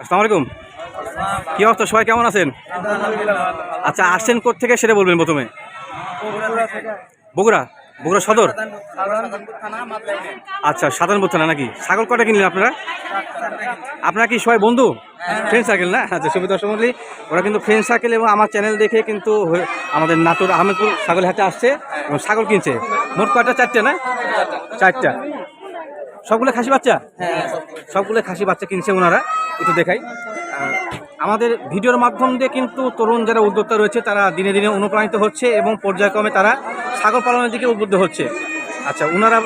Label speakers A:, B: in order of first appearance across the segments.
A: আসসালামু আলাইকুম। কি অবস্থা? সবাই কেমন আছেন? আচ্ছা আসছেন থেকে সেটা বলবেন প্রথমে। বগুড়া? বগুড়া সদর? আচ্ছা সাধারণপুর থানা নাকি? ছাগল কটা কিনলেন আপনারা? আপনারা কি সবাই বন্ধু? ফ্রেন্ড সার্কেল না? আচ্ছা সুবিধা মণ্ডলী, ওরা কিন্তু ফ্রেন্ড সার্কেল এবং আমার চ্যানেল দেখে কিন্তু আমাদের নাটোর আহমেদপুর ছাগল হাতে আসছে এবং ছাগল কিনছে। মোট কয়টা? চারটে না? চারটা। সবগুলো খাসি বাচ্চা? সবগুলো খাসি বাচ্চা কিনছে ওনারা একটু দেখাই। আমাদের ভিডিওর মাধ্যম দিয়ে কিন্তু তরুণ যারা উদ্যোক্তা রয়েছে তারা দিনে দিনে অনুপ্রাণিত হচ্ছে এবং পর্যায়ক্রমে তারা ছাগল পালনের দিকে উদ্বুদ্ধ হচ্ছে। আচ্ছা ওনারা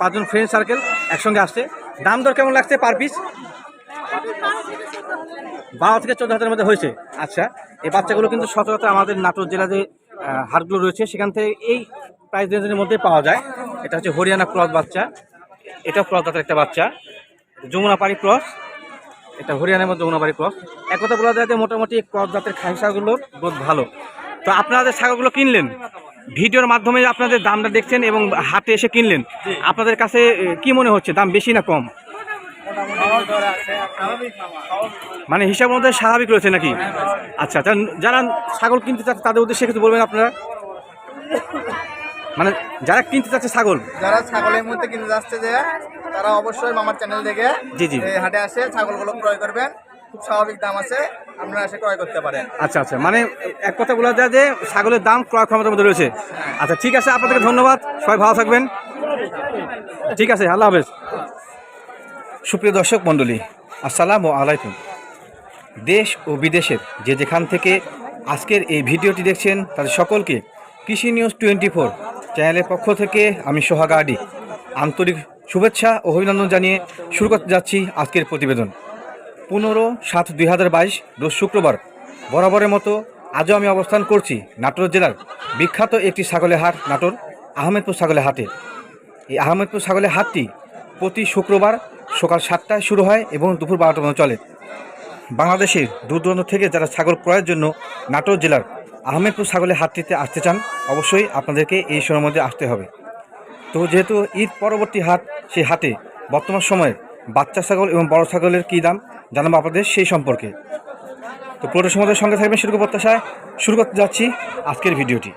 A: পাঁচজন ফ্রেন্ড সার্কেল একসঙ্গে আসছে। দাম দর কেমন লাগছে পার পিস বারো থেকে চোদ্দ হাজারের মধ্যে হয়েছে। আচ্ছা এই বাচ্চাগুলো কিন্তু সচরাচর আমাদের নাটোর জেলা যে হাটগুলো রয়েছে সেখান থেকে এই প্রাইস রেঞ্জের মধ্যে পাওয়া যায়। এটা হচ্ছে হরিয়ানা ক্রস বাচ্চা। এটা ক্রস জাতের একটা বাচ্চা। যমুনা পাড়ি ক্রস। এটা হরিয়ানার মধ্যে যমুনা পাড়ি ক্রস। এক কথা বলা যায় যে মোটামুটি ক্রস জাতের খাসি ছাগলগুলোর বোধ ভালো। তো আপনাদের ছাগলগুলো কিনলেন, ভিডিওর মাধ্যমে আপনাদের দামটা দেখছেন এবং হাতে এসে কিনলেন, আপনাদের কাছে কি মনে হচ্ছে? দাম বেশি না কম? মানে হিসাব মধ্যে স্বাভাবিক রয়েছে নাকি? আচ্ছা যারা ছাগল কিনতে চাচ্ছে তাদের উদ্দেশ্যে কিছু বলবেন আপনারা? মানে যারা কিনতে চাচ্ছে ছাগল?
B: যারা ছাগলের মধ্যে কিনতে যাচ্ছে যে তারা অবশ্যই মামার চ্যানেল দেখে
A: জি, জি।
B: হাটে আসে ছাগলগুলো ক্রয় করবেন। খুব স্বাভাবিক দাম আছে আপনারা এসে ক্রয় করতে পারেন।
A: আচ্ছা আচ্ছা। মানে এক কথা বলা যায় যে ছাগলের দাম ক্রয় ক্ষমতার মধ্যে রয়েছে। আচ্ছা ঠিক আছে আপনাদেরকে ধন্যবাদ। সবাই ভালো থাকবেন। ঠিক আছে আল্লাহ হাফেজ। সুপ্রিয় দর্শক মণ্ডলী আসসালামু আলাইকুম। দেশ ও বিদেশের যে যেখান থেকে আজকের এই ভিডিওটি দেখছেন তাদের সকলকে কৃষি নিউজ টোয়েন্টি ফোর চ্যানেলের পক্ষ থেকে আমি সোহাগ আডি আন্তরিক শুভেচ্ছা ও অভিনন্দন জানিয়ে শুরু করতে যাচ্ছি আজকের প্রতিবেদন। পনেরো সাত দুই হাজার বাইশ রোজ শুক্রবার, বরাবরের মতো আজও আমি অবস্থান করছি নাটোর জেলার বিখ্যাত একটি ছাগলের হাট, নাটোর আহমেদপুর ছাগলের হাটে। এই আহমেদপুর ছাগলের হাটটি প্রতি শুক্রবার সকাল সাতটায় শুরু হয় এবং দুপুর বারোটা পর্যন্ত চলে। বাংলাদেশের দূর দূরান্ত থেকে যারা ছাগল ক্রয়ের জন্য নাটোর জেলার আহমেদপুর ছাগলের হাটটিতে আসতে চান, অবশ্যই আপনাদেরকে এই সময়ের মধ্যে আসতে হবে। তো যেহেতু ঈদ পরবর্তী হাট, সেই হাটে বর্তমান সময়ে বাচ্চা ছাগল এবং বড় ছাগলের কী দাম, জানাব আপনাদের সেই সম্পর্কে। তো পুরোটা সময়ের সঙ্গে থাকবেন শুরু প্রত্যাশায়। শুরু করতে যাচ্ছি আজকের ভিডিওটি।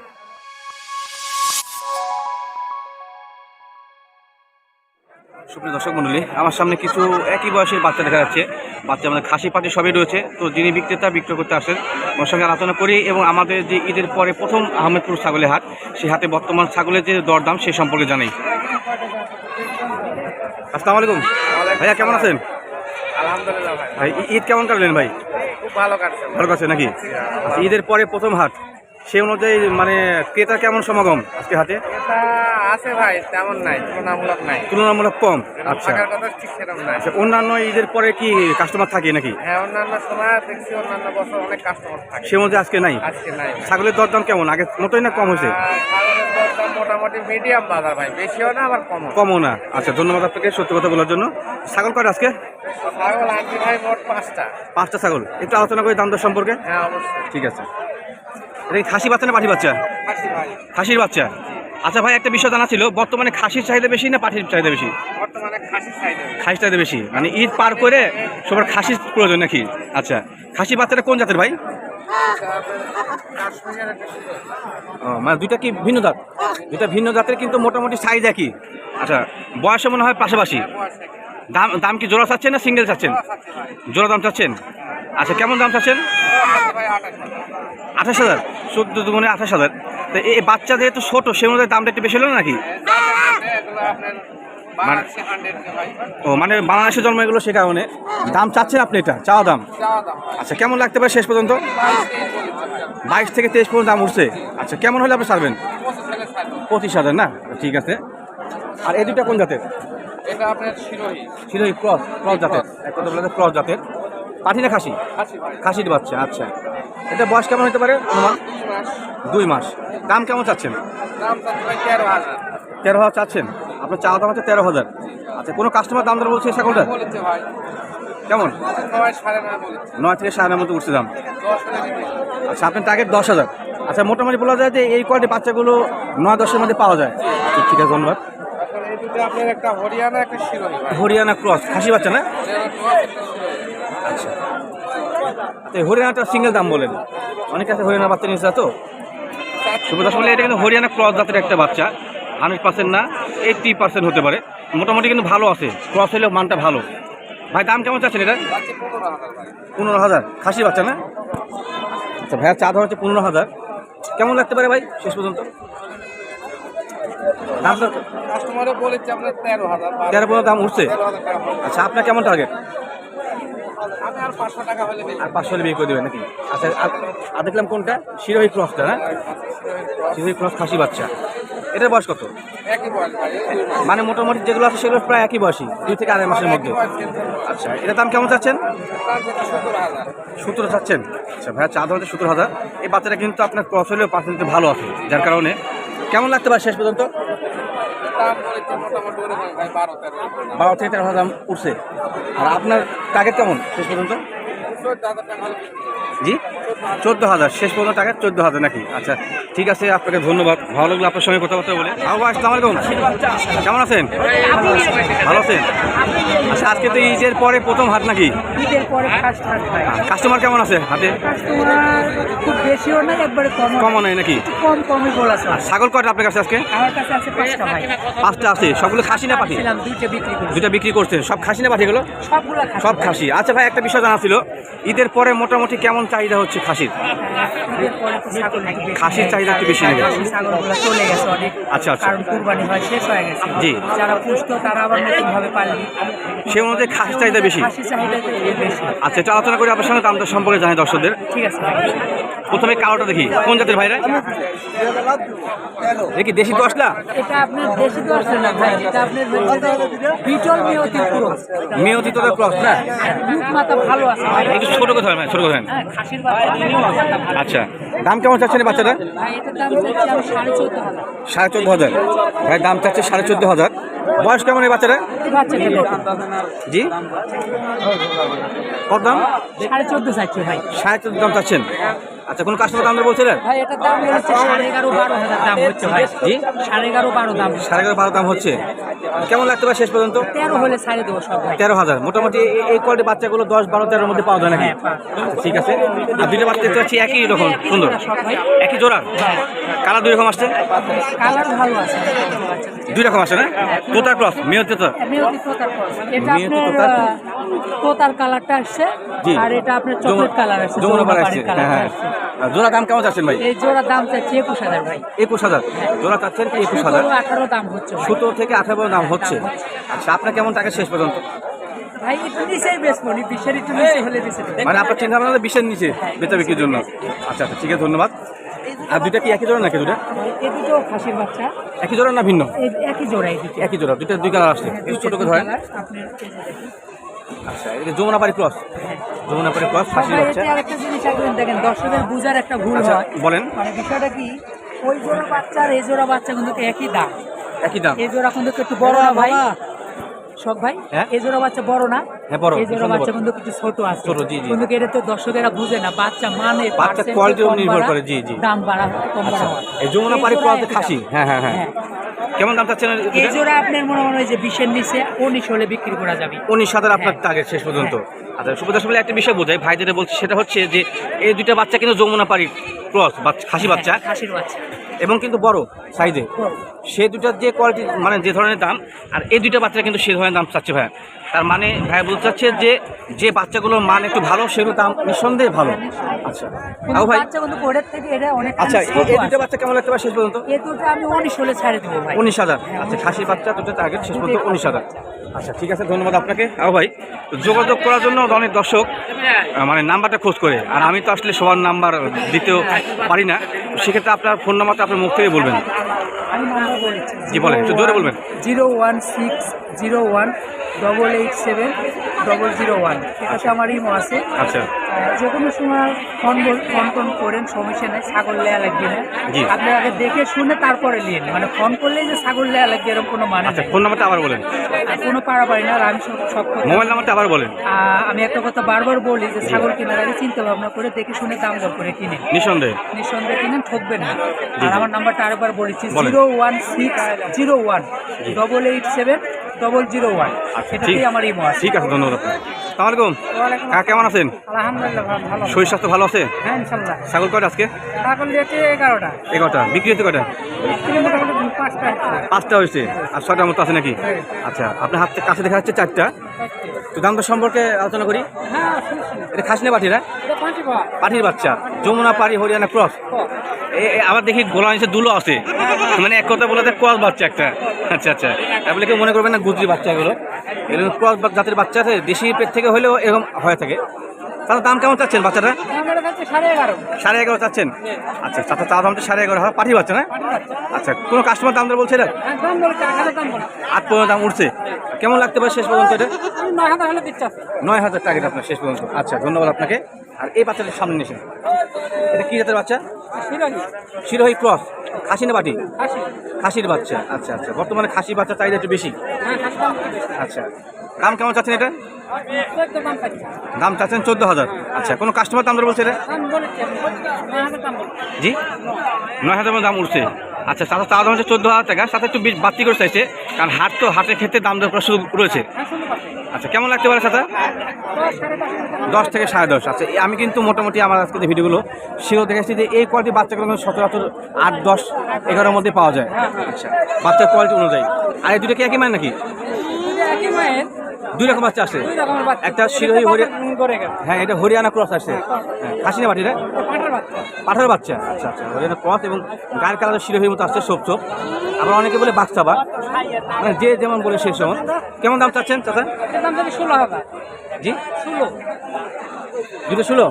A: সুপ্রিয় দর্শক মণ্ডলী আমার সামনে কিছু একই বয়সের বাচ্চা দেখা যাচ্ছে। বাচ্চা আমাদের খাসি পাটি সবই রয়েছে। তো যিনি বিক্রেতা বিক্রয় করতে আসেন ওর সঙ্গে আলোচনা করি এবং আমাদের যে ঈদের পরে প্রথম আহমেদপুর ছাগলের হাট সেই হাতে বর্তমান ছাগলের যে দরদাম সে সম্পর্কে জানাই। আসসালামু আলাইকুম। ভাইয়া কেমন আছেন?
B: আলহামদুলিল্লাহ ভাই।
A: ঈদ কেমন কাটলেন ভাই?
B: খুব ভালো কাটছে।
A: ভালো কাছে নাকি? আচ্ছা, ঈদের পরে প্রথম হাট। সেই অনুযায়ী মানে ক্রেতা কেমন সমাগম আজকে হাটে?
B: আছে ভাই তেমন নাই তুলনামূলক নাই।
A: তুলনামূলক কম? আচ্ছা। আচ্ছা অন্যান্য ঈদের পরে কি কাস্টমার থাকে নাকি?
B: হ্যাঁ অন্যান্য সময় দেখছি অন্যান্য বছর অনেক কাস্টমার থাকে।
A: সে মধ্যে আজকে নাই?
B: আজকে নাই।
A: ছাগলের দরদাম কেমন? আগে মতোই না কম হয়েছে?
B: আর মোটামুটি মিডিয়াম বাজার ভাই বেশিও না আবার কমও।
A: কমও না। আচ্ছা ধন্যবাদ আপনাকে সত্যি কথা বলার জন্য। ছাগল কয়টা আজকে?
B: ছাগল আনছি ভাই মোট পাঁচটা।
A: পাঁচটা ছাগল। একটু আলোচনা করি দাম দর সম্পর্কে?
B: হ্যাঁ অবশ্যই।
A: ঠিক আছে। এটা খাসি বাচ্চা না পাঠি বাচ্চা? খাসির বাচ্চা। আচ্ছা ভাই একটা বিষয় জানা ছিল বর্তমানে খাসির চাহিদা বেশি না পাঠির চাহিদা বেশি? খাসির চাহিদা বেশি। মানে ঈদ পার করে সবার খাসির প্রয়োজন নাকি? আচ্ছা খাসি বাচ্চাটা কোন জাতের ভাই? ও, মানে দুইটা কি ভিন্ন জাত? দুইটা ভিন্ন জাতের কিন্তু মোটামুটি সাইজ একই। আচ্ছা বয়সে মনে হয় পাশাপাশি। দাম দাম কি জোড়া চাচ্ছেন না সিঙ্গেল চাচ্ছেন? জোড়া দাম চাচ্ছেন? আচ্ছা কেমন দাম চাচ্ছেন? আঠাশ হাজার। চোদ্দ দুগুণে আঠাশ হাজার। তো এই বাচ্চা যেহেতু ছোটো সে অনুযায়ী দামটা একটু বেশি হলো নাকি? ও মানে বাংলাদেশে জন্ম এগুলো সে কারণে। দাম চাচ্ছেন আপনি এটা? চাওয়া দাম? আচ্ছা কেমন লাগতে পারে শেষ পর্যন্ত? বাইশ থেকে তেইশ পর্যন্ত দাম উঠছে। আচ্ছা কেমন হলে আপনি ছাড়বেন? পঁচিশ হাজার না? ঠিক আছে। আর এই দুটা কোন জাতের?
B: এটা আপনার শিরোহী।
A: ছিল এই ক্রস ক্রস জাতের। এক কথা বলে ক্রস জাতের। পাঠি না খাসি?
B: খাসি
A: খাসির বাচ্চা আচ্ছা। এটা বয়স কেমন হতে পারে দুই মাস। দাম কেমন চাচ্ছেন?
B: তেরো হাজার।
A: চাচ্ছেন? আপনার চাওয়া দাম হচ্ছে তেরো হাজার। আচ্ছা কোনো কাস্টমার দাম দর বলছে ছাগলটা কেমন?
B: নয়
A: থেকে সাড়ে নয় মতো উঠছে দাম। আচ্ছা আপনার টার্গেট দশ হাজার। আচ্ছা মোটামুটি বলা যায় যে এই কোয়ালিটি বাচ্চাগুলো নয় দশের মধ্যে পাওয়া যায়। আচ্ছা, ঠিক আছে ধন্যবাদ।
B: হরিয়ানা
A: ক্রস খাসি বাচ্চা না
B: এটা হলো cross, একটা শিরোহী।
A: আচ্ছা তো এই হরিয়ানাটা সিঙ্গেল দাম বলেন। অনেক আছে হরিয়ানা বাচ্চা নিয়েছে তো শুভ বলে এটা কিন্তু হরিয়ানা ক্রস জাতের একটা বাচ্চা। হান্ড্রেড পার্সেন্ট না এইটটি পার্সেন্ট হতে পারে। মোটামুটি কিন্তু ভালো আছে। ক্রস হলেও মানটা ভালো। ভাই দাম কেমন চাচ্ছেন এটা? পনেরো হাজার। খাসি বাচ্চা না? আচ্ছা ভাইয়া চা ধর হচ্ছে পনেরো হাজার। কেমন লাগতে পারে ভাই শেষ পর্যন্ত? দাম
B: বলেছে তেরো হাজার।
A: তেরো পনেরো দাম উঠছে। আচ্ছা আপনার কেমন টার্গেট
B: আর পাঁচশো হলে
A: বিয়ে করে দেবেন নাকি? আচ্ছা আর- দেখলাম কোনটা? শিরোহী ক্রসটা না? শিরোহী ক্রস খাসি বাচ্চা। এটার বয়স কত? মানে মোটামুটি যেগুলো আছে সেগুলো প্রায় একই বয়সী দুই থেকে আড়াই মাসের মধ্যে। আচ্ছা এটার দাম কেমন চাচ্ছেন?
B: সতেরো
A: চাচ্ছেন? আচ্ছা ভাইয়া চা ধরতে সতেরো হাজার। এই বাচ্চাটা কিন্তু আপনার ক্রস হলেও পার্সেন্ট ভালো আছে যার কারণে। কেমন লাগতে পারে শেষ পর্যন্ত?
B: বারো তেরো।
A: হাজার দাম উঠছে। আর আপনার টার্গেট কেমন শেষ পর্যন্ত? জি? চোদ্দ হাজার শেষ পর্যন্ত টাকা চোদ্দ হাজার নাকি? আচ্ছা ঠিক আছে আপনাকে ধন্যবাদ। ভালো লাগল আপনার সঙ্গে কথাবার্তা বলে। আবু ভাই আসসালামু আলাইকুম। কেমন আছেন? ভালো আছেন? আচ্ছা আজকে তো ঈদের পরে প্রথম হাট নাকি? কাস্টমার কেমন আছে হাতে
C: খুব বেশিও না একবারে কম
A: কমও নাই নাকি?
C: কম কমই বলা
A: ছাগল কয়টা আপনার কাছে আজকে?
C: আমার কাছে আছে পাঁচটা ভাই।
A: পাঁচটা আছে। সবগুলো খাসি না পাঠি
C: দুইটা বিক্রি
A: করছেন। সব খাসি না পাঠি
C: গেলো
A: সব খাসি। আচ্ছা ভাই একটা বিষয় জানা ছিল। ঈদের পরে মোটামুটি কেমন চাহিদা হচ্ছে খাসির?
C: একটু বেশি
A: খাসির চাহিদা একটু বেশি
C: চলে গেছে অনেক
A: আচ্ছা, আচ্ছা।
C: কারণ কুরবানি হয় শেষ হয়ে গেছে।
A: জি।
C: যারা পুষতো তারা আবার নতুন ভাবে
A: সে অনুযায়ী খাসির চাহিদা বেশি?
C: খাসি চাহিদা বেশি।
A: আচ্ছা এটা আলোচনা করে আপনার সঙ্গে দামটা সম্পর্কে জানাই দর্শকদের।
C: ঠিক আছে
A: প্রথমে কালোটা দেখি। কোন জাতের ভাইরা? দেখি দেশি
C: এটা আপনার দেশি না ভাই এটা আপনার বিটল মেয়তি
A: মেয়তি তোদের ক্রস না?
C: মাথা ভালো আছে।
A: একটু ছোট কথা হয় ছোট কথা হ্যাঁ
C: খাসির।
A: আচ্ছা দাম কেমন চাচ্ছেন বাচ্চাটা
C: ভাই সাড়ে চোদ্দ হাজার।
A: ভাই দাম চাচ্ছে সাড়ে চোদ্দ হাজার। বয়স কেমন এই বাচ্চাটা জি? কত দাম?
C: সাড়ে চোদ্দ চাচ্ছি ভাই।
A: সাড়ে চোদ্দ দাম চাচ্ছেন। আচ্ছা কোন কাস্টমার দাম বলছিলেন?
C: ভাই এটার দাম হচ্ছে সাড়ে এগারো বারো হাজার দাম হচ্ছে ভাই।
A: জি?
C: সাড়ে এগারো বারো দাম।
A: সাড়ে এগারো বারো দাম হচ্ছে। কেমন লাগতে পারে শেষ পর্যন্ত?
C: তেরো হলে ছাড়ে দেবো সব ভাই।
A: তেরো হাজার। মোটামুটি এই- কোয়ালিটির বাচ্চাগুলো দশ বারো তেরোর মধ্যে পাওয়া যায় নাকি?
C: হ্যাঁ,
A: আচ্ছা, ঠিক আছে। আর দুইটা বাচ্চা দেখতে পাচ্ছি একই রকম সুন্দর। একই জোড়া? কালার দুই রকম আসছে?
C: কালার ভালো আছে।
A: দুই রকম আসে না? তোতার ক্রস মেয়র তোতা?
C: মেয়তি তোতার পর। এটা আপনার
A: তোতার?
C: কালারটা আসছে আর এটা আপনার চকলেট কালার আসছে
A: যমুনা পাড়া আসছে। হ্যাঁ হ্যাঁ
C: আসছে।
A: আর জোড়া দাম কেমন চাচ্ছেন ভাই?
C: এই জোড়ার দাম চাচ্ছি একুশ হাজার ভাই।
A: একুশ হাজার। জোড়া চাচ্ছেন কি একুশ হাজার।
C: আঠারো দাম হচ্ছে।
A: সতেরো থেকে আঠারো দাম হচ্ছে। আচ্ছা আপনার কেমন টাকা শেষ পর্যন্ত? মানে আপনার চিন্তা ভাবনা বিশের নিচে বেচা বিক্রির জন্য। আচ্ছা আচ্ছা ঠিক আছে ধন্যবাদ। আর দুইটা কি একই জোড়া নাকি দুটা
C: খাসির বাচ্চা।
A: একই জোড়া না ভিন্ন?
C: একই জোড়া
A: একই জোড়া দুইটা দুই কালার আসছে। ছোট করে ধরেন। আচ্ছা এটা যমুনা ক্রস। যমুনা ক্রস ফাঁসি হচ্ছে।
C: আরেকটা জিনিস একদিন দেখেন দর্শকের বুঝার একটা ভুল
A: আচ্ছা
C: হয়।
A: বলেন।
C: মানে বিষয়টা কি ওই জোড়া বাচ্চা আর এই জোড়া বাচ্চা কিন্তু একই দাম।
A: একই দাম।
C: এই জোড়া কিন্তু একটু বড় না ভাই? শখ ভাই?
A: হ্যাঁ?
C: এই জোড়া বাচ্চা বড় না?
A: হ্যাঁ, বড়,
C: এই জোড়া বাচ্চা কিন্তু ছোট আছে।
A: ছোট, জি, জি।
C: কিন্তু এটা তো দর্শকেরা বুঝে না বাচ্চা মানে কম
A: উপর নির্ভর করে, জি, জি।
C: দাম বাড়া কম
A: আচ্ছা
C: বাড়া।
A: এই যমুনা ক্রস খাসি। হ্যাঁ হ্যাঁ হ্যাঁ।
C: হ্যাঁ।
A: কেমন দাম চাচ্ছেন
C: এই জোড়া আপনার মনে মনে হয় যে বিশের নিচে উনিশ হলে বিক্রি করা যাবে।
A: উনিশ হাজার আপনার
C: হ্যাঁ।
A: টার্গেট শেষ পর্যন্ত। আচ্ছা সুবিধা সুবিধা একটা বিষয় বোঝায় ভাই যেটা বলছে সেটা হচ্ছে যে এই দুইটা বাচ্চা কিন্তু যমুনা পাড়ির ক্রস খাসি বাচ্চা।
C: হ্যাঁ, খাসির বাচ্চা।
A: এবং কিন্তু বড় সাইজে। সে দুটার যে কোয়ালিটি মানে যে ধরনের দাম আর এই দুইটা বাচ্চা কিন্তু সে ধরনের দাম চাচ্ছে ভাই তার মানে ভাই বলতে চাচ্ছে যে যে বাচ্চাগুলোর মান একটু ভালো সেগুলো দাম নিঃসন্দেহে ভালো। আচ্ছা। ভাই?
C: বাচ্চা কিন্তু ওটার থেকে এটা অনেক
A: আচ্ছা এই- এই দুটো বাচ্চা কেমন লাগতে পারে শেষ পর্যন্ত?
C: এ দুটো আমি উনিশ হলে ছাড়ে দেবো ভাই।
A: উনিশ হাজার। আচ্ছা খাসি বাচ্চা দুটো টার্গেট শেষ পর্যন্ত উনিশ হাজার। আচ্ছা ঠিক আছে ধন্যবাদ আপনাকে। আও ভাই যোগাযোগ করার জন্য অনেক দর্শক মানে নাম্বারটা খোঁজ করে। আর আমি তো আসলে সবার নাম্বার দিতেও পারি না। সেক্ষেত্রে আপনার ফোন নাম্বারটা আপনার মুখ থেকে বলবেন। জি, বলেন, একটু জোরে বলবেন।
C: Zero one six zero one double eight seven double zero one. এটাতে আমার ইমো আছে।
A: আচ্ছা।
C: যে কোনো সময় ফোন বল- ফোন টোন করেন সমস্যা নেই ছাগল লেয়া লাগবে না। আপনি আগে দেখে শুনে তারপরে নিন। মানে ফোন করলেই যে ছাগল লেয়া লাগবে এরকম কোনো মানে
A: আচ্ছা ফোন নাম্বারটা আবার বলেন।
C: কোনো পারাপারি না আর আমি সব সব
A: মোবাইল নাম্বারটা আবার বলেন।
C: আমি একটা কথা বারবার বলি যে ছাগল কেনার আগে চিন্তা ভাবনা করে দেখে শুনে দাম দর করে কিনে।
A: নিঃসন্দেহে।
C: নিঃসন্দেহে কিনেন। ঠকবেন না। আর আমার নাম্বারটা আরেকবার বলেছি zero one six zero one double eight seven double zero one.
A: আচ্ছা,
C: এটাতেই
A: ঠিক-
C: আমার ইমো আছে।
A: ঠিক আছে ধন্যবাদ কাকা কেমন আছেন?
C: আলহামদুলিল্লাহ
A: শরীর স্বাস্থ্য ভালো আছে?
C: হ্যাঁ ইনশাল্লাহ।
A: ছাগল কয়টা আজকে?
C: ছাগল দিয়েছে এগারোটা।
A: এগারোটা। বিক্রি কয়টা?
C: পাঁচটা
A: হয়েছে। আর মতো আছে নাকি? আচ্ছা আপনার হাতে কাছে দেখা যাচ্ছে চারটা। তো দামটা সম্পর্কে আলোচনা করি।
C: হ্যাঁ।
A: এটা খাসনে
C: পাঁচই পাওয়া
A: পাঠির বাচ্চা? যমুনা পাড়ি হরিয়ানা ক্রস। আবার দেখি গোলা নিচে দুলো আছে। মানে এক কথা বলে ক্রস বাচ্চা একটা। আচ্ছা আচ্ছা। আপনি কেউ মনে করবেন না গুজরি বাচ্চা এগুলো। এরকম ক্রস জাতের বাচ্চা আছে। দেশি পেট থেকে হলেও এরকম হয়ে থাকে। তাহলে দাম কেমন চাচ্ছেন বাচ্চাটা?
C: সাড়ে এগারো।
A: চাচ্ছেন? আচ্ছা চাচা চা দামটা সাড়ে এগারো। হাজার পাঠি বাচ্চা না? আচ্ছা কোনো কাস্টমার দাম বলছে এটা?
C: হ্যাঁ,
A: আট পর্যন্ত দাম উঠছে। কেমন লাগতে পারে শেষ পর্যন্ত এটা?
C: নয় হাজার
A: নয় হাজার টাকা আপনার শেষ পর্যন্ত। আচ্ছা ধন্যবাদ আপনাকে। আর এই বাচ্চাটার সামনে নিয়েছেন এটা কি জাতের বাচ্চা? শিরোহী। ক্রস। খাসি না বাটি? খাসির বাচ্চা। আচ্ছা আচ্ছা। বর্তমানে খাসি বাচ্চা চাহিদা একটু বেশি?
C: হ্যাঁ একটু বেশি।
A: আচ্ছা। দাম কেমন চাচ্ছেন এটা?
C: দাম
A: চাচ্ছেন চোদ্দ হাজার। আচ্ছা কোনো কাস্টমার দাম বলছে এটা? জি? নয় হাজার মতো দাম উঠছে। আচ্ছা তাতে তার দাম হচ্ছে চোদ্দ হাজার টাকা। সাথে একটু বাড়তি করে চাইছে। কারণ হাট তো হাটের ক্ষেত্রে দাম দর করা শুরু রয়েছে।
C: হ্যাঁ পাচ্ছি।
A: আচ্ছা কেমন লাগতে পারে সাথে?
C: দশ
A: থেকে সাড়ে দশ। আচ্ছা আমি কিন্তু মোটামুটি আমার আজকে যে ভিডিওগুলো সেও দেখেছি যে এই কোয়ালিটির বাচ্চাগুলো কিন্তু সচরাচর আট, দশ, এগারোর মধ্যে পাওয়া যায়। আচ্ছা বাচ্চার কোয়ালিটি অনুযায়ী। আর এই দুটো কি একই মানে নাকি?
C: মায়ের।
A: দুই রকম বাচ্চা
C: বাচ্চা।
A: একটা শিরোহী হরিয়া হ্যাঁ এটা হরিয়ানা ক্রস আসছে হ্যাঁ খাসি না বাটিটা? পাঠার বাচ্চা। আচ্ছা আচ্ছা হরিয়ানা ক্রস এবং গায়ের কালার শিরোহীর মতো আসছে সোপ সোপ আবার অনেকে বলে বাচ্চা বা মানে যে যেমন বলে সে সময় কেমন দাম চাচ্ছেন চাচা?
C: ষোলো
A: জি?
C: ষোলো।
A: দুটো ষোলো?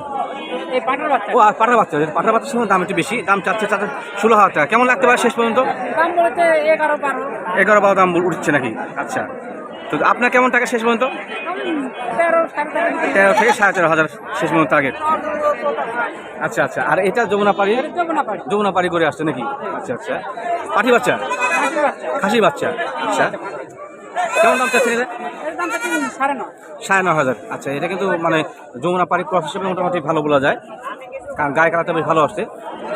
A: ও আর পাঠার বাচ্চা। পাঠার বাচ্চার সঙ্গে দাম একটু বেশি। দাম চাচ্ছে চাচ্ছে ষোলো হাজার টাকা। কেমন লাগতে পারে শেষ পর্যন্ত?
C: এগারো বারো
A: দাম উঠছে নাকি? আচ্ছা। তো আপনার কেমন টাকা শেষ পর্যন্ত?
C: তেরো
A: থেকে সাড়ে তেরো হাজার শেষ পর্যন্ত টার্গেট আচ্ছা আচ্ছা। আর এটা যমুনা পাড়ি?
C: দেবো না পারি
A: যমুনা পাড়ি করে আসছে নাকি? আচ্ছা আচ্ছা। পাঠি বাচ্চা?
C: পাঁচটার বাচ্চা।
A: আচ্ছা। কেমন দাম চাচ্ছেন এটা
C: থাকছে সাড়ে
A: ন হাজার। আচ্ছা এটা কিন্তু মানে যমুনা পাড়ি ক্রস হিসেবে মোটামুটি ভালো বলা যায়। কারণ গায়ে কালারটা বেশ ভালো আসছে।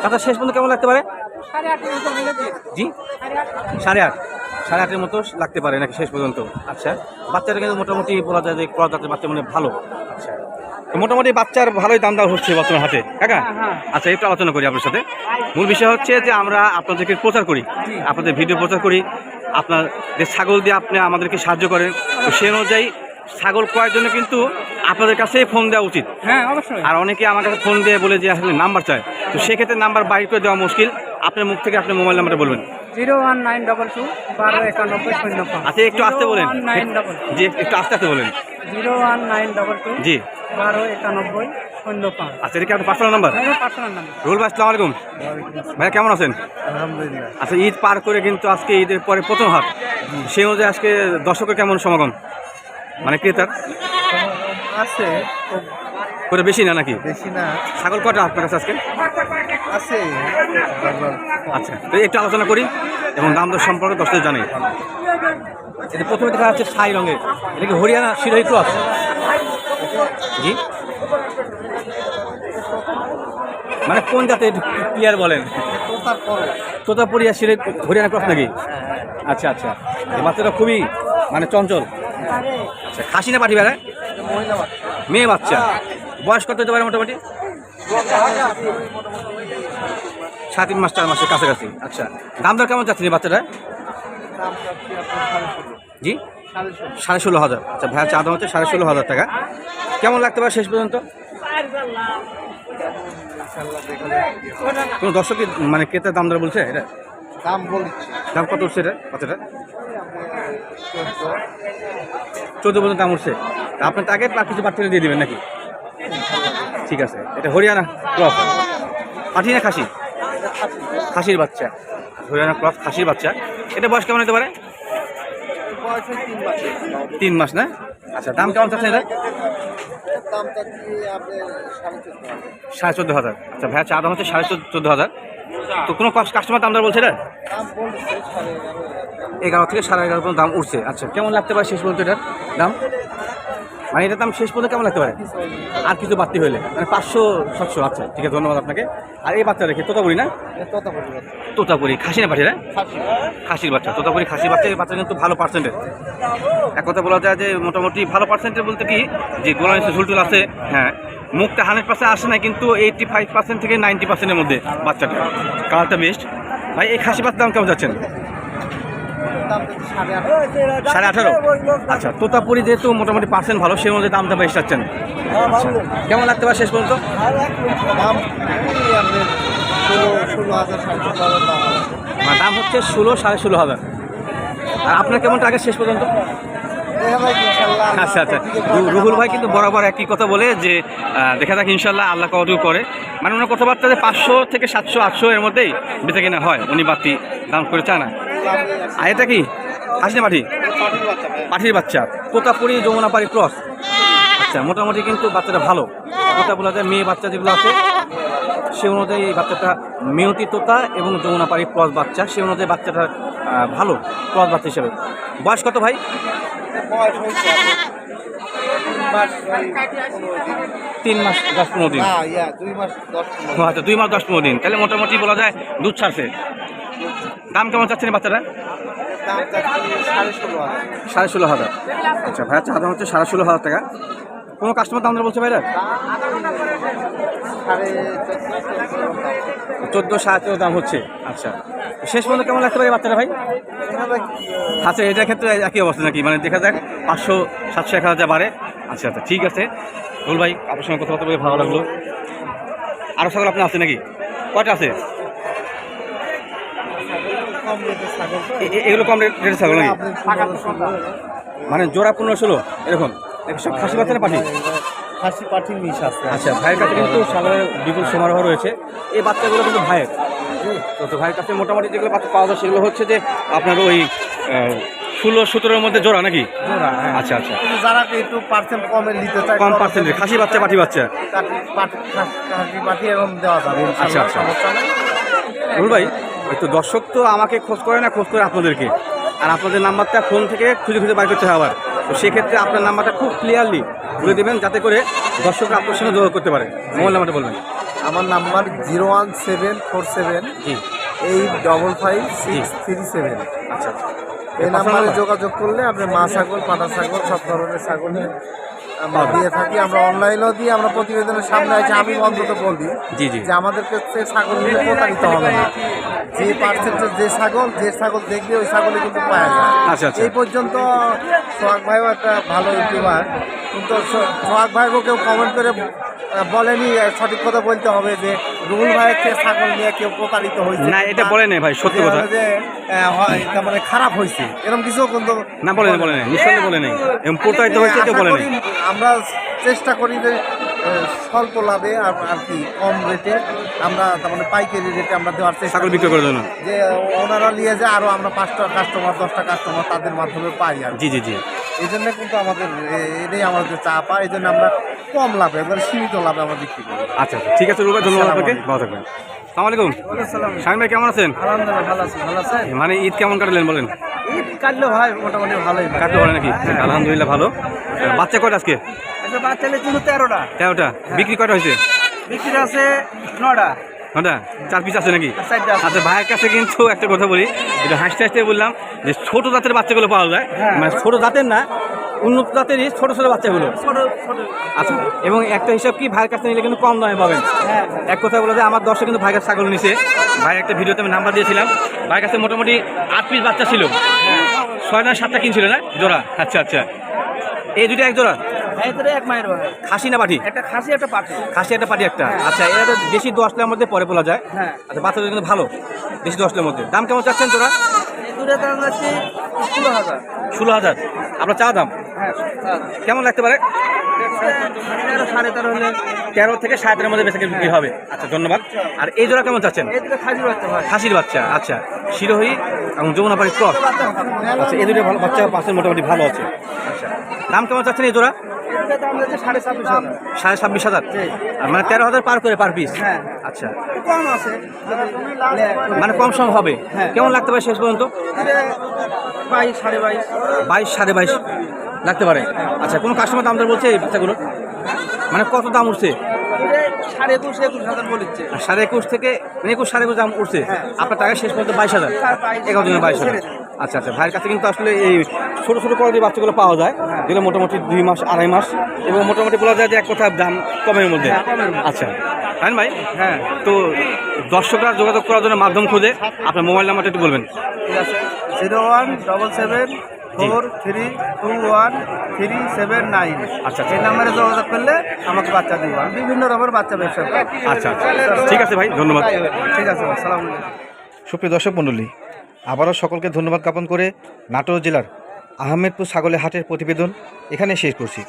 A: তাতে শেষ পর্যন্ত কেমন লাগতে পারে। জি?
C: সাড়ে আট।
A: সাড়ে আটের মতো লাগতে পারে নাকি শেষ পর্যন্ত? আচ্ছা। বাচ্চাটা কিন্তু মোটামুটি বলা যায় যে ক্রস জাতের বাচ্চা মানে ভালো। আচ্ছা। মোটামুটি বাচ্চার ভালোই দাম দাম হচ্ছে বর্তমান হাতে কাকা
C: হ্যাঁ, হ্যাঁ।
A: আচ্ছা একটু আলোচনা করি আপনার সাথে। মূল বিষয় হচ্ছে যে আমরা আপনাদেরকে প্রচার করি আপনাদের ভিডিও প্রচার করি। আপনার যে ছাগল দিয়ে আপনি আমাদেরকে সাহায্য করেন তো সেই অনুযায়ী ছাগল ক্রয়ের জন্য কিন্তু আপনাদের কাছেই ফোন দেওয়া উচিত।
C: হ্যাঁ অবশ্যই।
A: আর অনেকে আমার কাছে ফোন দিয়ে বলে যে আসলে নাম্বার চায়। তো সেক্ষেত্রে নাম্বার বাইর করে দেওয়া মুশকিল। আপনার মুখ থেকে আপনার মোবাইল নাম্বারটা বলবেন।
C: Zero one nine double two বারো একানব্বই শূন্য
A: আচ্ছা একটু আসতে বলেন।
C: নাইন ডবল
A: জি একটু আস্তে আস্তে বলেন।
C: Zero one nine double two
A: জি।
C: বারো একানব্বই শূন্য পাঁচ।
A: আচ্ছা এটা কি আপনার পার্সোনাল নাম্বার
C: পার্সোনাল নাম্বার
A: রুল ভাই আসসালামু আলাইকুম। ভাইয়া কেমন আছেন?
B: আলহামদুলিল্লাহ।
A: আচ্ছা ঈদ পার করে কিন্তু আজকে ঈদের পরে প্রথম হাট সেই অনুযায়ী আজকে দর্শকের কেমন সমাগম? মানে ক্রেতার?
B: আছে
A: করে বেশি না নাকি?
B: বেশি না।
A: ছাগল কটা আপনার কাছে আজকে?
B: আছে।
A: আচ্ছা তো একটু আলোচনা করি এবং দাম দর সম্পর্কে দর্শকদের জানাই। এটা প্রথমে দেখা যাচ্ছে ছাই রঙের। এটা কি হরিয়ানা শিরোহী ক্রস? জি। মানে কোন জাতের প্লেয়ার বলেন?
B: তোতার পরে
A: তোতাপুরিয়া শিরে হরিয়ানা ক্রস নাকি? আচ্ছা আচ্ছা। এই বাচ্চাটা খুবই মানে চঞ্চল। আচ্ছা খাসি না পাঠিয়ে বেড়ায় মেয়ে বাচ্চা। বয়স কত হতে পারে মোটামুটি? সাত তিন মাস চার মাসের কাছাকাছি। আচ্ছা দাম দর কেমন যাচ্ছে বাচ্চাটা? জি?
B: সাড়ে ষোলো
A: হাজার। আচ্ছা ভাইয়া চা দাম হচ্ছে সাড়ে ষোলো হাজার টাকা। কেমন লাগতে পারে শেষ পর্যন্ত? কোনো দর্শক মানে ক্রেতার দাম দর বলছে এটা?
B: দাম বলছি।
A: দাম কত উঠছে এটা বাচ্চাটা
B: চোদ্দ।
A: পর্যন্ত দাম উঠছে। আপনার টার্গেট বা কিছু বাচ্চা দিয়ে দেবেন নাকি? ঠিক আছে। এটা হরিয়ানা ক্রস পাঠি না খাসি? খাসির বাচ্চা। হরিয়ানা ক্রস খাসির বাচ্চা। এটা বয়স কেমন হতে পারে?
B: তিন মাস
A: না? আচ্ছা দাম কেমন চাচ্ছেন এটা?
B: সাড়ে চোদ্দ
A: হাজার। আচ্ছা ভাইয়া, চা দাম হচ্ছে সাড়ে চোদ্দ হাজার। তো কোনো কাস্টমার দাম দর বলছে এটা?
B: এগারো
A: থেকে সাড়ে এগারো দাম উঠছে। আচ্ছা কেমন লাগতে পারে শেষ পর্যন্ত এটার দাম? মানে এটার দাম শেষ পর্যন্ত কেমন লাগতে পারে? আর কিছু বাড়তি হলে মানে পাঁচশো সাতশো আচ্ছা ঠিক আছে ধন্যবাদ আপনাকে। আর এই বাচ্চা রেখে তোতাপুরি না? তোতাপুরি খাসি না পাঠিয়ে খাসির বাচ্চা তোতাপুরি খাসির বাচ্চা এই বাচ্চা কিন্তু ভালো পার্সেন্টের এক কথা বলা যায় যে মোটামুটি ভালো পার্সেন্টের বলতে কি যে গোলা ঝুলটুল আছে হ্যাঁ মুখটা হান্ড্রেড পার্সেন্ট আসে না কিন্তু এইটটি ফাইভ পার্সেন্ট থেকে নাইনটি পার্সেন্টের মধ্যে বাচ্চাটা। কালারটা বেস্ট ভাই এই খাসি বাচ্চার দাম কেমন যাচ্ছেন? সাড়ে আঠারো? আচ্ছা তোতাপুরি যেহেতু মোটামুটি পার্সেন্ট ভালো সেই মধ্যে দামটা বেশ যাচ্ছেন আচ্ছা কেমন লাগতে পারে শেষ পর্যন্ত?
B: দাম হাজার দাম
A: দাম হচ্ছে ষোলো সাড়ে ষোলো হবে। আর আপনার কেমন টাকা শেষ পর্যন্ত? আচ্ছা আচ্ছা। রুহুল ভাই কিন্তু বরাবর একই কথা বলে যে দেখা যাক ইনশাল্লাহ আল্লাহ কতটুকু করে। মানে ওনার কথাবার্তা যে পাঁচশো থেকে সাতশো আটশো এর মধ্যেই বেঁচে কিনা হয় উনি বাড়তি দাম করে চায় না। আর এটা কি? না পাঠি? পাঠির বাচ্চা। তোতাপুরি যমুনাপাড়ি ক্রস আচ্ছা মোটামুটি কিন্তু বাচ্চাটা ভালো। কথা বলা যায়, মেয়ে বাচ্চা যেগুলো আছে, সে অনুযায়ী এই বাচ্চাটা মেয়তি তোতা এবং যমুনাপাড়ি ক্রস বাচ্চা। সে অনুযায়ী বাচ্চাটা ভালো ক্রস বাচ্চা হিসেবে। বয়স কত ভাই?
B: মাস
A: তিন মাস দশ পনেরো দিন। ও আচ্ছা দুই মাস দশ পনেরো দিন। তাহলে মোটামুটি বলা যায় দুধ ছাড়ছে। দাম কেমন চাচ্ছেন
B: বাচ্চারা সাড়ে ষোলো হাজার।
A: আচ্ছা ভাইয়া চাঁদা হচ্ছে সাড়ে ষোলো হাজার টাকা। কোনো কাস্টমার দাম বলছে ভাইরা? চোদ্দ সাড়ে দাম হচ্ছে। আচ্ছা। শেষ পর্যন্ত কেমন লাগতে পারে বাচ্চারা ভাই? আচ্ছা এটার ক্ষেত্রে একই অবস্থা নাকি? মানে দেখা যাক, পাঁচশো, সাতশো, এক হাজার বাড়ে। আচ্ছা আচ্ছা ঠিক আছে। রুল ভাই, আপনার সঙ্গে কথাবার্তা বলে ভালো লাগল। আরও ছাগল আপনার আছে নাকি? কয়টা আছে? এগুলো কম রেটের ছাগল নাকি? মানে জোড়া পনেরো ষোলো, এরকম। সব খাসি বাচ্চা না পাঠি
B: খাসি পাঠি মিশ আছে।
A: আচ্ছা ভাইয়ের কাছে কিন্তু ছাগলের বিপুল সমারোহ রয়েছে। এই বাচ্চাগুলো কিন্তু ভাইয়ের। তো তো ভাইয়ের কাছে মোটামুটি যেগুলো বাচ্চা পাওয়া যায় সেগুলো হচ্ছে যে আপনার ওই ষোলো সতেরোর মধ্যে জোড়া নাকি?
B: হ্যাঁ।
A: আচ্ছা আচ্ছা।
B: যারা একটু পার্সেন্ট কমে নিতে চায়
A: কম পার্সেন্টের খাসি বাচ্চা পাঠি বাচ্চা?
B: খাসি পাঠি এরকম দেওয়া যাবে
A: আচ্ছা, আচ্ছা। ভাই তো দর্শক তো আমাকে খোঁজ করে না খোঁজ করে আপনাদেরকে। আর আপনাদের নাম্বারটা ফোন থেকে খুঁজে খুঁজে বার করতে হয় আবার। তো সেক্ষেত্রে আপনার নাম্বারটা খুব ক্লিয়ারলি বলে দেবেন যাতে করে দর্শকরা আপনার সঙ্গে যোগাযোগ করতে পারে। মোবাইল নাম্বারটা বলবেন।
B: আমার number zero one seven four seven
A: জি।
B: Eight double five six three seven.
A: আচ্ছা।
B: এই নাম্বারে যোগাযোগ করলে আপনি মা ছাগল পাটা ছাগল সব ধরনের ছাগলই আমরা দিয়ে থাকি আমরা অনলাইনেও দিই আমরা প্রতিবেদনের সামনে আছি আমি অন্তত বলি
A: জি জি।
B: যে আমাদের কাছে ছাগল নিয়ে প্রতারিত হবে না। যে পার্সেন্টের যে ছাগল যে ছাগল দেখবে ওই ছাগলই কিন্তু পাওয়া যায়।
A: আচ্ছা, আচ্ছা।
B: এই পর্যন্ত সোহাগ ভাইও একটা ভালো ইউটিউবার। কিন্তু সোহাগ ভাইকেও কেউ কমেন্ট করে বলেনি সঠিক কথা বলতে হবে যে রুহুল ভাইয়ের থেকে ছাগল নিয়ে কেউ প্রতারিত হয়েছে।
A: না এটা বলে নেই ভাই সত্যি
B: যে
A: কথা।
B: যে মানে খারাপ হয়েছে। এরকম কিছু কিন্তু
A: না বলে বলে নেই নিঃসন্দেহে বলে নেই। এবং প্রতারিত হয়েছে কেউ বলে নেই।
B: আমরা চেষ্টা করি যে স্বল্প লাভে আর আর কি কম রেটে আমরা তার মানে পাইকারি রেটে আমরা দেওয়ার চেষ্টা
A: ছাগল
B: করি।
A: বিক্রি করার জন্য।
B: যে ওনারা নিয়ে যায় আরও আমরা পাঁচটা কাস্টমার দশটা কাস্টমার তাদের মাধ্যমে পাই আর
A: জি জি জি।
B: এই জন্য কিন্তু আমাদের এটাই আমাদের চাপ এই জন্য আমরা কম লাভে একবারে সীমিত লাভে আমরা বিক্রি করি।
A: আচ্ছা আচ্ছা ঠিক আছে রুবাই ধন্যবাদ আপনাকে। ভালো থাকবেন। সালাম আলাইকুম। শাহিন ভাই কেমন আছেন?
C: আলহামদুলিল্লাহ ভালো আছে ভালো আছে
A: মানে ঈদ কেমন কাটলেন বলেন?
C: ঈদ কাটলো ভাই মোটামুটি ভালোই
A: কাটতে পারে নাকি? আলহামদুলিল্লাহ ভালো। বাচ্চা কয়টা আজকে?
C: একটা বাচ্চা তেরোটা।
A: তেরোটা। বিক্রি কয়টা হয়েছে?
C: বিক্রি আছে নটা
A: নটা চার পিস আছে নাকি? আচ্ছা ভাইয়ের কাছে কিন্তু একটা কথা বলি এটা হাসতে হাসতে বললাম যে ছোট জাতের বাচ্চাগুলো পাওয়া যায়।
C: হ্যাঁ।
A: মানে ছোট জাতের না উন্নত জাতেরই ছোট ছোট বাচ্চাগুলো। আচ্ছা এবং একটা হিসাব কি ভাইয়ের কাছে নিলে কিন্তু কম দামে পাবেন।
C: হ্যাঁ
A: এক কথা বলে যে আমার দর্শক কিন্তু ভাইয়ের কাছে ছাগল নিছে। ভাইয়ের একটা ভিডিওতে আমি নাম্বার দিয়েছিলাম। ভাইয়ের কাছে মোটামুটি আট পিস বাচ্চা ছিল। ছয় না সাতটা কিনছিল না? জোড়া। আচ্ছা আচ্ছা। এই দুটো এক জোড়া?
C: এক মায়ের
A: খাসি না পাঠি
C: একটা খাসি একটা পাঠি
A: খাসি একটা পাটি একটা। আচ্ছা এটা তো দেশি দশটার মধ্যে পরে বলা যায়।
C: হ্যাঁ।
A: আচ্ছা বাচ্চাদের কিন্তু ভালো দেশি দশটার মধ্যে। দাম কেমন চাচ্ছেন তোরা?
C: দুটো দাম যাচ্ছে ষোলো হাজার।
A: ষোলো হাজার। আপনার চা দাম?
C: হ্যাঁ
A: কেমন লাগতে পারে?
C: তেরো সাড়ে তেরো হলে
A: তেরো থেকে সাড়ে তেরোর মধ্যে বেশি বিক্রি হবে। আচ্ছা ধন্যবাদ। আর এই জোড়া কেমন চাচ্ছেন? খাসির বাচ্চা আচ্ছা। শিরোহী এবং যমুনা যমুনাপাড়ি ক্রস। আচ্ছা এই দুটো ভালো বাচ্চা পার্সেন্ট মোটামুটি ভালো আছে। আচ্ছা দাম কেমন চাচ্ছেন এই জোড়া?
C: সাড়ে ছাব্বিশ হাজার।
A: মানে তেরো হাজার পার করে পার পিস
C: হ্যাঁ।
A: আচ্ছা।
C: কম আছে।
A: মানে কম সম হবে।
C: হ্যাঁ।
A: কেমন লাগতে পারে শেষ পর্যন্ত?
C: বাইশ সাড়ে বাইশ।
A: বাইশ সাড়ে বাইশ লাগতে পারে। আচ্ছা কোনো কাস্টমার দাম দর বলছে এই বাচ্চাগুলো মানে কত দাম উঠছে?
B: সাড়ে একুশ একুশ হাজার বলেছে।
A: সাড়ে একুশ থেকে মানে একুশ সাড়ে একুশ দাম উঠছে।
B: হ্যাঁ।
A: আপনার টাকা শেষ পর্যন্ত বাইশ হাজার। এগারো জনের বাইশ হাজার। আচ্ছা আচ্ছা। ভাইয়ের কাছে কিন্তু আসলে এই ছোটো ছোটো কোয়ালিটির বাচ্চাগুলো পাওয়া যায়। যেগুলো মোটামুটি দুই মাস আড়াই মাস এবং মোটামুটি বলা যায় যে এক কথা দাম কমের মধ্যে। আচ্ছা। হ্যাঁ ভাই
B: হ্যাঁ।
A: তো দর্শকরা যোগাযোগ করার জন্য মাধ্যম খুঁজে আপনার মোবাইল নাম্বারটা একটু বলবেন।
B: ঠিক আছে। Zero one double seven four three two one three seven nine.
A: আচ্ছা,
B: এই নাম্বারে যোগাযোগ করলে আমাকে বাচ্চা দিব। আমি বিভিন্ন রকমের বাচ্চা ব্যবসা করি।
A: আচ্ছা আচ্ছা। ঠিক আছে ভাই ধন্যবাদ।
B: ঠিক আছে আসসালামু আলাইকুম।
A: সুপ্রিয় দর্শক মণ্ডলী আবারও সকলকে ধন্যবাদ জ্ঞাপন করে নাটোর জেলার আহমেদপুর ছাগলের হাটের প্রতিবেদন এখানে শেষ করছি।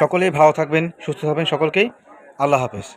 A: সকলেই ভালো থাকবেন সুস্থ থাকবেন সকলকেই। আল্লাহ হাফেজ।